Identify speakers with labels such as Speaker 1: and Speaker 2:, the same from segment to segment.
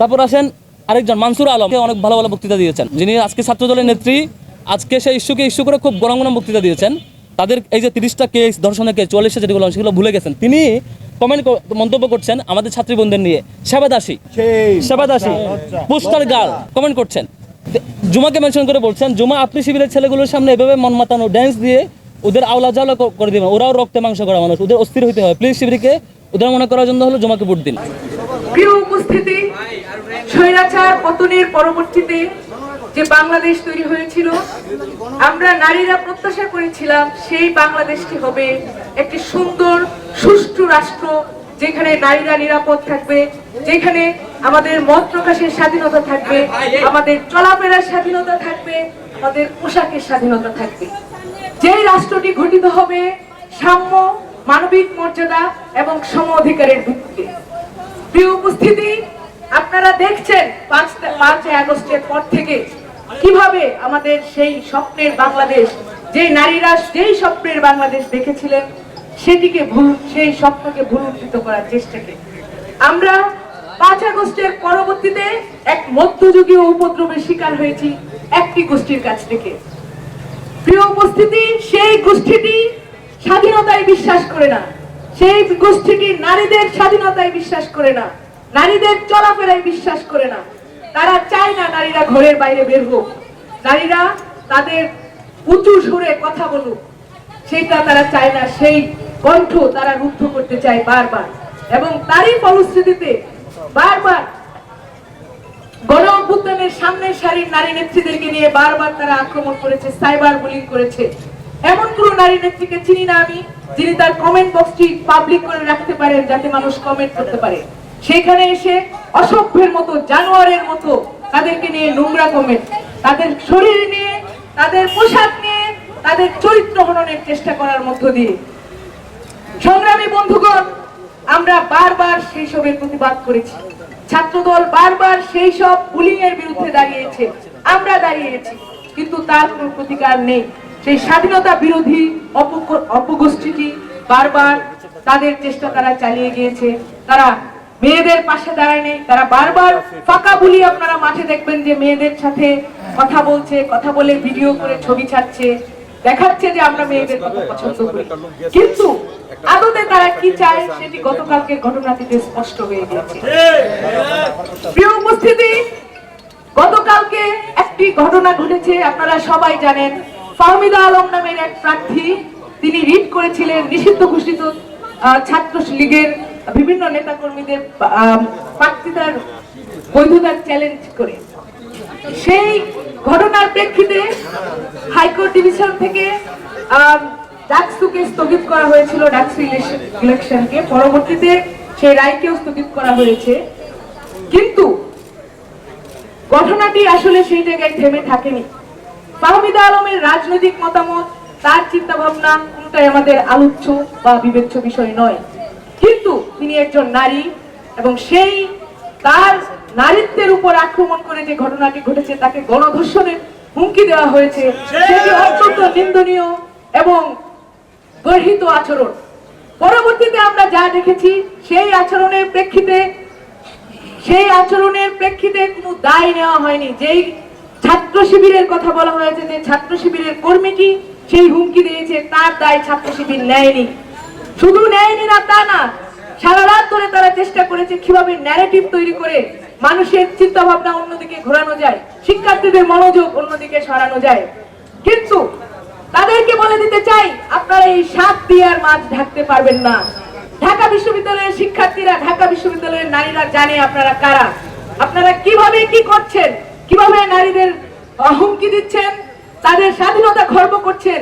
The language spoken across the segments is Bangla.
Speaker 1: তারপর আসেন আরেকজন মানসুর আলম। অনেক ভালো ভালো বক্তৃতা দিয়েছেন। যিনি আজকে ছাত্র দলের নেত্রী আজকে সেই ইস্যুকে ইস্যু করে খুব গরম গরম বক্তৃতা দিয়েছেন। তাদের এই যে তিরিশটা কেস ধর্ষণের কেস চল্লিশটা যেগুলো সেগুলো ভুলে গেছেন। তিনি কমেন্ট মন্তব্য করছেন আমাদের ছাত্রী বোনদের নিয়ে সেবাদাসী সেবাদাসী পোস্টার গার্ল কমেন্ট করছেন। জুমাকে মেনশন করে বলছেন জুমা আপনি শিবিরের ছেলেগুলোর সামনে এভাবে মন মাতানো ড্যান্স দিয়ে ওদের আওলা জাওলা করে দিবেন। ওরাও রক্তে মাংস করা মানুষ। ওদের অস্থির হইতে হয়। প্লিজ শিবিরকে ওদের মনে করার জন্য হলো জুমাকে ভোট দিন।
Speaker 2: প্রিয় উপস্থিতি স্বৈরাচার পতনের পরবর্তীতে যে বাংলাদেশ তৈরি হয়েছিল, আমরা নারীরা প্রত্যাশা করেছিলাম সেই বাংলাদেশটি হবে একটি সুন্দর, সুষ্ঠু রাষ্ট্র, যেখানে নারীরা নিরাপদ থাকবে, যেখানে আমাদের মত প্রকাশের স্বাধীনতা থাকবে, আমাদের চলাফেরার স্বাধীনতা থাকবে, আমাদের পোশাকের স্বাধীনতা থাকবে। যে রাষ্ট্রটি গঠিত হবে সাম্য, মানবিক মর্যাদা এবং সম অধিকারের ভিত্তিতে। প্রিয় উপস্থিতি আপনারা দেখছেন পাঁচ পাঁচই আগস্টের পর থেকে কীভাবে আমাদের সেই স্বপ্নের বাংলাদেশ যে নারীরা যেই স্বপ্নের বাংলাদেশ দেখেছিলেন, সেটিকে ভুল সেই স্বপ্নকে ভুলুণ্ঠিত করার চেষ্টাকে। আমরা পাঁচ আগস্টের পরবর্তীতে এক মধ্যযুগীয় উপদ্রবের শিকার হয়েছি একটি গোষ্ঠীর কাছ থেকে। প্রিয় উপস্থিতি, সেই গোষ্ঠীটি স্বাধীনতায় বিশ্বাস করে না। সেই গোষ্ঠীটি নারীদের স্বাধীনতায় বিশ্বাস করে না। নারীদের চলাফেরায় বিশ্বাস করে না। তারা চায় না নারীরা ঘরের বাইরে বের হোক। নারীরা তাদের উঁচু সুরে কথা বলুক। সেটা তারা চায় না, সেই কণ্ঠ তারা রুদ্ধ করতে চায় বারবার। এবং তারই ফলশ্রুতিতে বারবার গণ অভ্যুত্থানের সামনের সারির নারী নেত্রীদেরকে নিয়ে বারবার তারা আক্রমণ করেছে, সাইবার বুলিং করেছে। এমন কোন নারী নেত্রীকে চিনি না আমি, যিনি তার কমেন্ট বক্সটি পাবলিক করে রাখতে পারেন, যাতে মানুষ কমেন্ট করতে পারে। সেখানে এসে অসভ্যের মতো, জানোয়ারের মতো তাদেরকে নিয়ে নোংরা কমেন্ট তাদের শরীর নিয়ে, তাদের পোশাক নিয়ে, তাদের চরিত্র হননের চেষ্টা করার মধ্য দিয়ে। সংগ্রামী বন্ধুগণ, আমরা বারবার সেই সবের প্রতিবাদ করেছি। ছাত্রদল বারবার সেই সব বুলিং এর বিরুদ্ধে দাঁড়িয়েছে। আমরা দাঁড়িয়েছি, কিন্তু তার কোনো প্রতিকার নেই। সেই স্বাধীনতা বিরোধী অপগ- অপগোষ্ঠীটি বারবার তাদের চেষ্টা তারা চালিয়ে গিয়েছে। তারা মেয়েদের পাশে দাঁড়ায় নেই, তারা বারবার ফাঁকা বুলি আপনারা মাঠে দেখবেন যে মেয়েদের সাথে কথা বলছে, কথা বলে ভিডিও করে ছবি ছাড়ছে, দেখাচ্ছে যে আমরা মেয়েদের কথা পছন্দ করি। কিন্তু আদতে তারা কি চায় সেটি গতকালকের ঘটনাটিতে স্পষ্ট হয়ে গেছে প্রিয় উপস্থিতি, গতকালকে একটি ঘটনা ঘটেছে, আপনারা সবাই জানেন। ফাহমিদা আলম নামের এক প্রার্থী, তিনি রিট করেছিলেন নিষিদ্ধ ঘোষিত ছাত্র লীগের বিভিন্ন নেতাকর্মীদের আহ, প্রার্থিতার বৈধতার চ্যালেঞ্জ করে। সেই ঘটনার প্রেক্ষিতে হাইকোর্ট ডিভিশন থেকে ডাকসুকে স্থগিত করা হয়েছিল ডাকসু ইলেকশনকে। পরবর্তীতে সেই রায়কেও স্থগিত করা হয়েছে। কিন্তু ঘটনাটি আসলে সেই জায়গায় থেমে থাকেনি। ফাহমিদা আলমের রাজনৈতিক মতামত তার চিন্তা ভাবনা কোনটাই আমাদের আলোচ্য বা বিবেচ্য বিষয় নয়। কিন্তু তিনি একজন নারী এবং সেই তার নারীত্বের উপর আক্রমণ করে যে ঘটনাটি ঘটেছে তাকে গণধর্ষণের হুমকি দেওয়া হয়েছে, সেটি অত্যন্ত নিন্দনীয় এবং গর্হিত আচরণ। পরবর্তীতে আমরা যা দেখেছি, সেই আচরণের প্রেক্ষিতে, সেই আচরণের প্রেক্ষিতে কোনো দায় নেওয়া হয়নি। যেই ছাত্র শিবিরের কথা বলা হয়েছে, যে ছাত্র শিবিরের কর্মীটি সেই হুমকি দিয়েছে, তার দায় ছাত্র শিবির নেয়নি। শুধু নেয়নি না, তা না সারা রাত ধরে তারা চেষ্টা করেছে কীভাবে ন্যারেটিভ তৈরি করে মানুষের চিন্তা ভাবনা অন্যদিকে ঘোরানো যায়, শিক্ষার্থীদের মনোযোগ অন্যদিকে সরানো যায়। কিন্তু তাদেরকে বলে দিতে চাই, আপনারা এই সাত দিয়ার মাছ ঢাকতে পারবেন না। ঢাকা বিশ্ববিদ্যালয়ের শিক্ষার্থীরা, ঢাকা বিশ্ববিদ্যালয়ের নারীরা জানে আপনারা কারা। আপনারা কীভাবে কি করছেন, কীভাবে নারীদের হুমকি দিচ্ছেন, তাদের স্বাধীনতা খর্ব করছেন।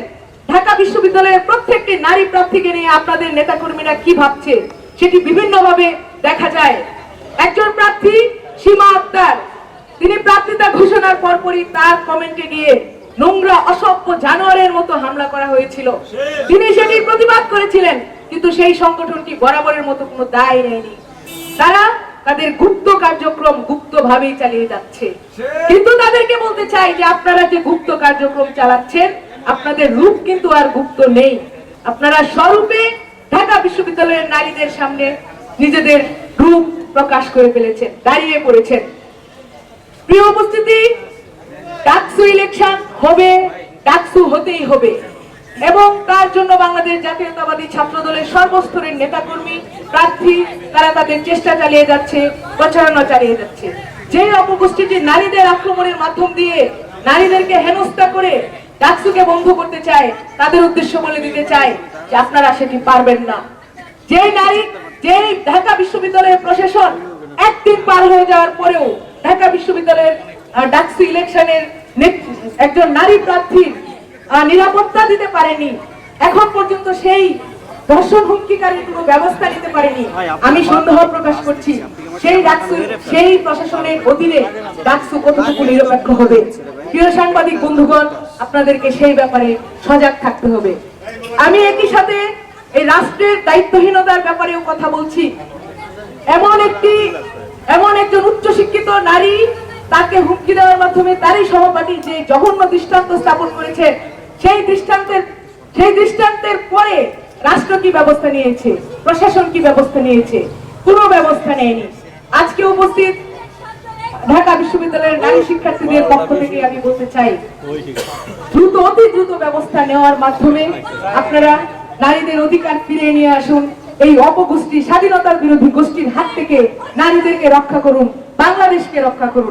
Speaker 2: ঢাকা বিশ্ববিদ্যালয়ের প্রত্যেকটি নারী প্রার্থীকে নিয়ে আপনাদের নেতাকর্মীরা কি ভাবছে? সেটি বিভিন্নভাবে দেখা যায়। একজন প্রার্থী সীমা আক্তার, তিনি প্রার্থিতা ঘোষণার পরপরই তার কমেন্টে গিয়ে নোংরা, অসভ্য জানোয়ারের মতো হামলা করা হয়েছিল। তিনি সেটির প্রতিবাদ করেছিলেন, কিন্তু সেই সংগঠনটি বরাবরের মতো কোনো দায় নেয়নি। তারা তাদের গুপ্ত কার্যক্রম গুপ্ত ভাবেই চালিয়ে যাচ্ছে। কিন্তু তাদেরকে বলতে চাই যে আপনারা যে গুপ্ত কার্যক্রম চালাচ্ছেন, আপনাদের রূপ কিন্তু আর গুপ্ত নেই। আপনারা স্বরূপে বিশ্ববিদ্যালয়ের নারীদের সামনে নিজেদের রূপ প্রকাশ করে ফেলেছেন, দাঁড়িয়ে পড়েছেন। প্রিয় উপস্থিতি, ডাকসু ইলেকশন হবে, ডাকসু হতেই হবে। এবং তার জন্য বাংলাদেশ জাতীয়তাবাদী ছাত্র দলের সর্বস্তরের নেতাকর্মী, প্রার্থী, তারা তাদের চেষ্টা চালিয়ে যাচ্ছে, প্রচারণা চালিয়ে যাচ্ছে। যে অপগোষ্ঠীটি নারীদের আক্রমণের মাধ্যম দিয়ে নারীদেরকে হেনস্থা করে ডাকসুকে বন্ধ করতে চায়, তাদের উদ্দেশ্য বলে দিতে চায় যে আপনারা সেটি পারবেন না। যেই নারী, যেই ঢাকা বিশ্ববিদ্যালয়ের প্রশাসন একদিন পার হয়ে যাওয়ার পরেও ঢাকা বিশ্ববিদ্যালয়ের ডাকসু ইলেকশনের একজন নারী প্রার্থীর নিরাপত্তা দিতে পারেনি। এখন পর্যন্ত সেই ধর্ষণ হুমকিকারী কোনো ব্যবস্থা নিতে পারেনি। আমি সন্দেহ প্রকাশ করছি, সেই ডাকসু, সেই প্রশাসনের অধীনে ডাকসু কতটুকু নিরপেক্ষ হবে? প্রিয় সাংবাদিক বন্ধুগণ, আপনাদেরকে সেই ব্যাপারে সজাগ থাকতে হবে। আমি একই সাথে এই রাষ্ট্রের দায়িত্বহীনতার ব্যাপারেও কথা বলছি। এমন একটি, এমন একজন উচ্চশিক্ষিত নারী তাকে হুমকি দেওয়ার মাধ্যমে তারই সহপাঠী যে জঘন্য দৃষ্টান্ত স্থাপন করেছে, সেই দৃষ্টান্তের সেই দৃষ্টান্তের পরে রাষ্ট্র কি ব্যবস্থা নিয়েছে, প্রশাসন কি ব্যবস্থা নিয়েছে, কোনো ব্যবস্থা নেয়নি। আজকে উপস্থিত ঢাকা বিশ্ববিদ্যালয়ের নারী শিক্ষার্থীদের পক্ষ থেকে আমি বলতে চাই, দ্রুত, অতি দ্রুত ব্যবস্থা নেওয়ার মাধ্যমে আপনারা নারীদের অধিকার ফিরিয়ে নিয়ে আসুন। এই অপগোষ্ঠী স্বাধীনতার বিরোধী গোষ্ঠীর হাত থেকে নারীদেরকে রক্ষা করুন, বাংলাদেশকে রক্ষা করুন।